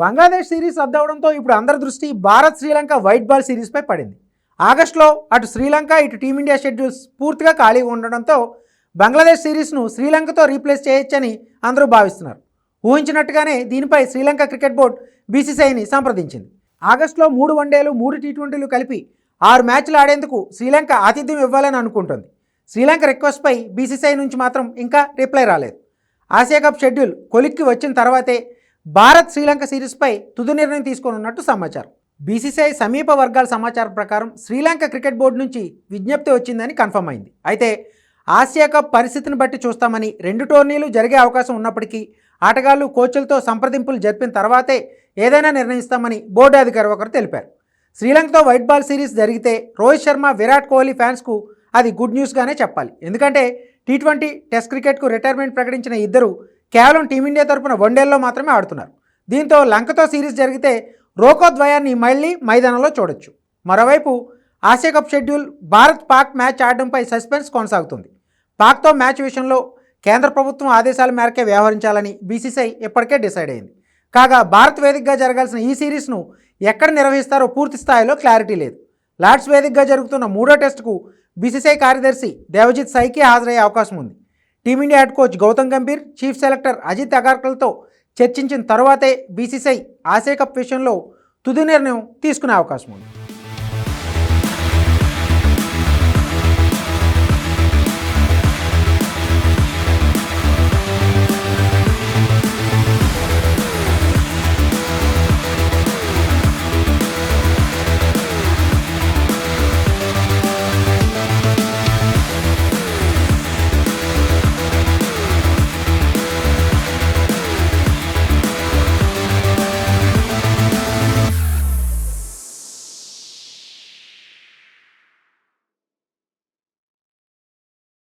Bangladesh series రద్దవడంతో ఇప్పుడు అందరి దృష్టి భారత్ శ్రీలంక వైట్ బాల్ సిరీస్పై పడింది. ఆగస్టులో అటు శ్రీలంక ఇటు టీమిండియా షెడ్యూల్స్ పూర్తిగా ఖాళీగా ఉండడంతో బంగ్లాదేశ్ సిరీస్ను శ్రీలంకతో రీప్లేస్ చేయొచ్చని అందరూ భావిస్తున్నారు. ఊహించినట్టుగానే దీనిపై శ్రీలంక క్రికెట్ బోర్డు బీసీసీఐని సంప్రదించింది. ఆగస్టులో మూడు వన్డేలు మూడు టీ ట్వంటీలు కలిపి ఆరు మ్యాచ్లు ఆడేందుకు శ్రీలంక ఆతిథ్యం ఇవ్వాలని అనుకుంటుంది. శ్రీలంక రిక్వెస్ట్పై బీసీసీఐ నుంచి మాత్రం ఇంకా రిప్లై రాలేదు. ఆసియా కప్ షెడ్యూల్ కొలిక్కి వచ్చిన తర్వాతే భారత్ శ్రీలంక సిరీస్పై తుది నిర్ణయం తీసుకోనున్నట్టు సమాచారం. బీసీసీఐ సమీప వర్గాల సమాచారం ప్రకారం శ్రీలంక క్రికెట్ బోర్డు నుంచి విజ్ఞప్తి వచ్చిందని కన్ఫర్మ్ అయింది. అయితే ఆసియా కప్ పరిస్థితిని బట్టి చూస్తామని రెండు టోర్నీలు జరిగే అవకాశం ఉన్నప్పటికీ ఆటగాళ్ళు కోచ్లతో సంప్రదింపులు జరిపిన తర్వాతే ఏదైనా నిర్ణయిస్తామని బోర్డు అధికారి ఒకరు తెలిపారు. శ్రీలంకతో వైట్ బాల్ సిరీస్ జరిగితే రోహిత్ శర్మ విరాట్ కోహ్లీ ఫ్యాన్స్కు అది గుడ్ న్యూస్గానే చెప్పాలి. ఎందుకంటే టీ ట్వంటీ టెస్ట్ క్రికెట్కు రిటైర్మెంట్ ప్రకటించిన ఇద్దరు కేవలం టీమిండియా తరపున వన్డేల్లో మాత్రమే ఆడుతున్నారు. దీంతో లంకతో సిరీస్ జరిగితే రోకో ద్వయాన్ని మళ్ళీ మైదానంలో చూడొచ్చు. మరోవైపు Asia cup schedule Bharat Pak match ఆడడంపై suspense కొనసాగుతుంది. పాక్తో మ్యాచ్ విషయంలో కేంద్ర ప్రభుత్వం ఆదేశాల మేరకే వ్యవహరించాలని బీసీసీఐ ఇప్పటికే డిసైడ్ అయింది. కాగా భారత్ వేదికగా జరగాల్సిన ఈ సిరీస్ను ఎక్కడ నిర్వహిస్తారో పూర్తి స్థాయిలో క్లారిటీ లేదు. లార్డ్స్ వేదికగా జరుగుతున్న మూడో టెస్టుకు బీసీసీఐ కార్యదర్శి దేవజిత్ సైకి హాజరయ్యే అవకాశం ఉంది. Team India head coach Gautam Gambhir chief selector Ajit అగార్కర్లతో చర్చించిన తర్వాతే బీసీసీఐ ఆసియా కప్ విషయంలో తుది నిర్ణయం తీసుకునే అవకాశం ఉంది.